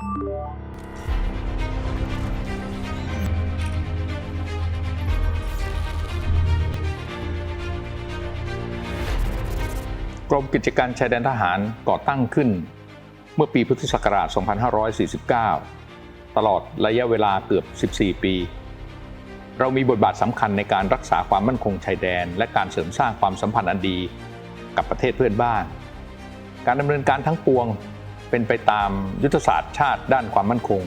กรมกิจการชายแดนทหารก่อตั้งขึ้น เมื่อปีพุทธศักราช 2549 ตลอดระยะเวลาเกือบ 14 ปี เรามีบทบาทสำคัญในการรักษาความมั่นคงชายแดน และการเสริมสร้างความสัมพันธ์อันดีกับประเทศเพื่อนบ้าน การดำเนินการทั้งปวง เป็นไปตามยุทธศาสตร์ชาติด้านความมั่นคง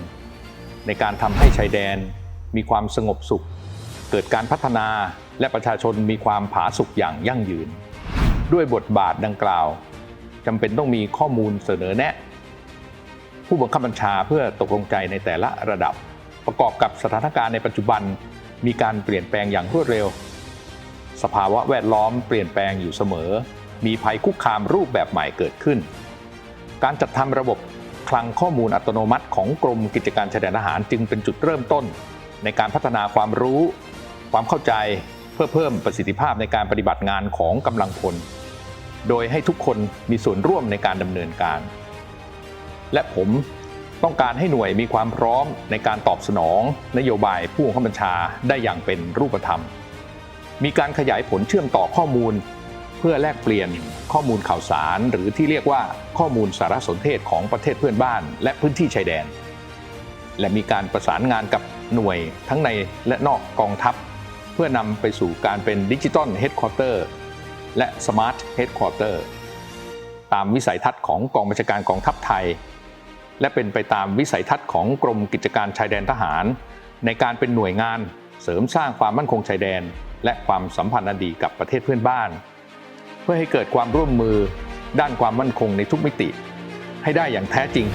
ในการทำให้ชายแดนมีความสงบสุข เกิดการพัฒนาและประชาชนมีความผาสุกอย่างยั่งยืน ด้วยบทบาทดังกล่าวจำเป็นต้องมีข้อมูลเสนอแนะ ผู้บังคับบัญชาเพื่อตกลงใจในแต่ละระดับ ประกอบกับสถานการณ์ในปัจจุบันมีการเปลี่ยนแปลงอย่างรวดเร็ว สภาวะแวดล้อมเปลี่ยนแปลงอยู่เสมอ มีภัยคุกคามรูปแบบใหม่เกิดขึ้น การจัดทำระบบคลังข้อมูลอัตโนมัติของกรมกิจการชายแดนทหารจึงเป็นจุดเริ่มต้น ในการพัฒนาความรู้ ความเข้าใจเพื่อเพิ่มประสิทธิภาพในการปฏิบัติงานของกำลังพล โดยให้ทุกคนมีส่วนร่วมในการดำเนินการ และผมต้องการให้หน่วยมีความพร้อมในการตอบสนอง นโยบายผู้บังคับบัญชาได้อย่างเป็นรูปธรรม มีการขยายผลเชื่อมต่อข้อมูล พื่อแลกเปลี่ยนข้อมูลข่าวสาร หรือที่เรียกว่าข้อมูลสารสนเทศของประเทศเพื่อนบ้าน และพื้นที่ชายแดน และมีการประสานงานกับหน่วยทั้งในและนอกกองทัพ เพื่อนำไปสู่การเป็นดิจิ t a ลเฮดคอร์เตอร์และสมาร์ทเฮดคอร์เตอร์ตามวิสัยทัศน์ของกองบัญชาการกองทัพไทย และเป็นไปตามวิสัยทัศน์ของกรมกิจการชายแดนทหาร ในการเป็นหน่วยงานเสริมสร้างความมั่นคงชายแดน และความสัมพันธ์อันดีกับประเทศเพื่อนบ้าน เพื่อให้เกิดความร่วมมือด้านความมั่นคงในทุกมิติ ให้ได้อย่างแท้จริง